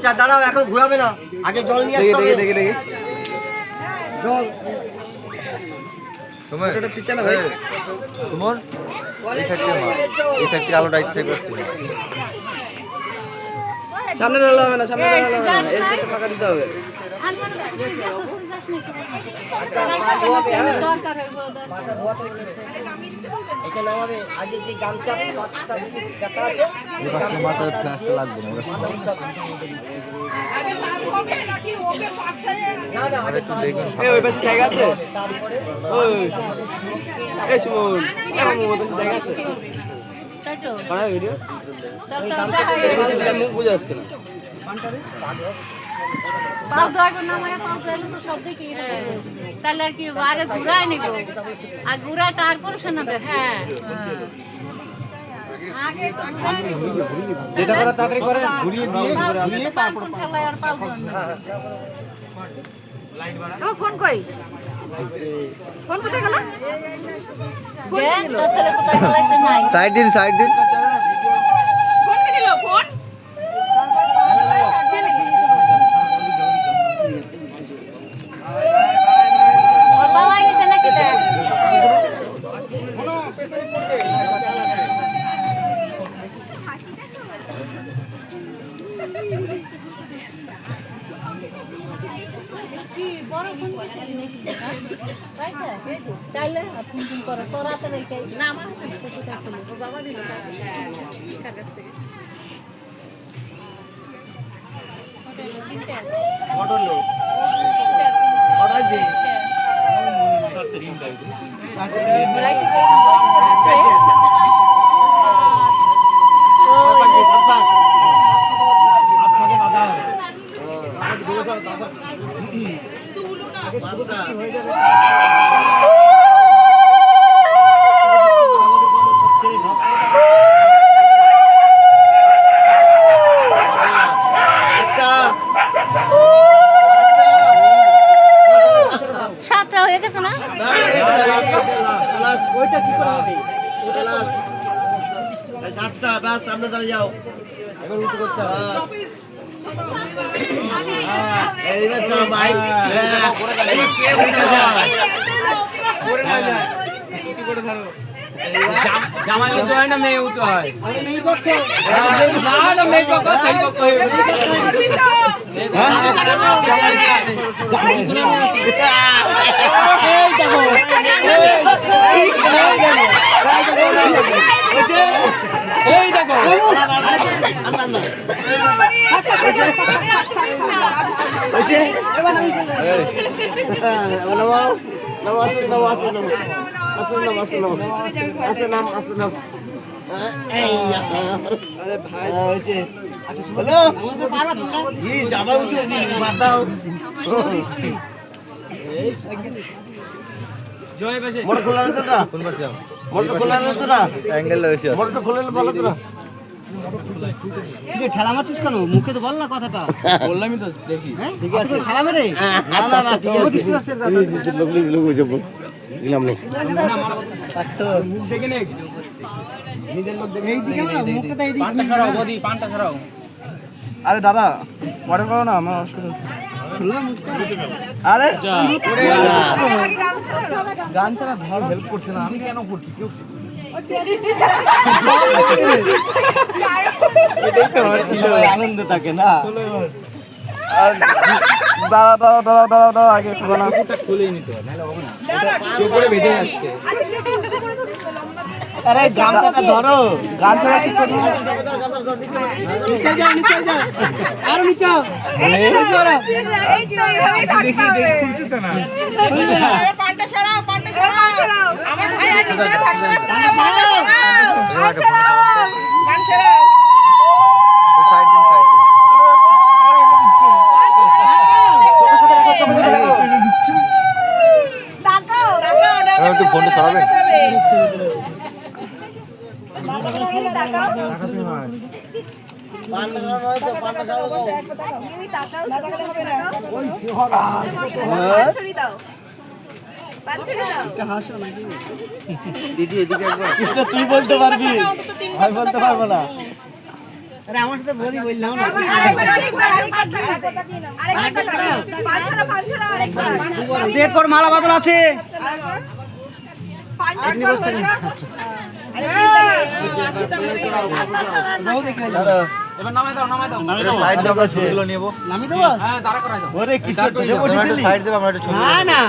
আচ্ছা দাঁড়াও এখন ঘোরাবে না। আগে জল নিয়ে আসতে হবে। দেখি দেখি জল। তোমার পিছনে ভাই। তোমার? এই সাইডে এই সাইডে আলোটা ইচ্ছে করছে। সামনে ঢালা হবে না সামনে ঢালা হবে না। এই সাইডে ফাঁকা দিতে হবে। জায়গা আছে? ওই এই সুমন। এরকম জায়গা আছে? মুখ বোঝা যাচ্ছে না। পাও ধোয়াটা নামায় পাও ধোয়ালে তো সব দেখি তাহলে আর কি আগে ঘুরায় নিব? আর ঘুরায় তারপরে সে হ্যাঁ। নিব। যেটা করা তাড়াতাড়ি করে ঘুরিয়ে দিয়ে ঘুরিয়ে তারপর খেলায় আর পাবো না আমার ফোন কই? ফোন কোথায় গেল? সাইড দিন সাইড দিন। কি বড় ফোন কিসের নাকি তাই তো তাইলে ফোন ফোন করে তোরা তো রেখে না আমার বাবা দিল তার কাছ থেকে সাতটা হয়ে গেছে না? ওইটা কি করে হবে সাতটা ব্যাস সামনে দাঁড়িয়ে যাও। এখন উঁচু করতে হবে। জামাই উঁচু হয় না মেয়ে উঁচু হয় না মেয়ে পক্ষ ছেলে পক্ষ হয়ে এই যাবা উঠে বাদ দাও জয় পাশে মোটর খোলা না মোটর খোলা না অ্যাঙ্গেল মোটর খোলা ভালো ঠেলা মারছিস কেন? মুখে তো বল না কথাটা। বললামই দেখি। ঠেলা মেরে? না না না আরে দাদা পরে করো না আমার অসুবিধা হচ্ছে। আরে গান ছাড়া ধর হেল্প করছে না। আমি কেন করছি? কেউ এটাই তো হচ্ছিল আনন্দ থাকে না দাঁড়া দাঁড়া দাঁড়া দাঁড়া দাঁড়া আগে শোনো না আরে গামছাটা ধরো গান ছাড়া ঠিক করব না নিচে যাও নিচে যাও আরও নিচে যাও এই তো এইভাবেই থাকতে হবে পান্ডা সরাও পান্ডা সরাও আমার ভাই আর নিচে থাকতে পান সরাও পান সরাও সাইড দিন সাইড দিন ডাকাও এখন একটু ফোনটা সরাবেন পান নয় তো পান দিদি এদিকে একবার। কৃষ্ণ তুই বলতে পারবি। আমি বলতে পারব না। পাঁচ ছড়া আরেকবার চেট পর মালা বাদল আছে। আমরা না না।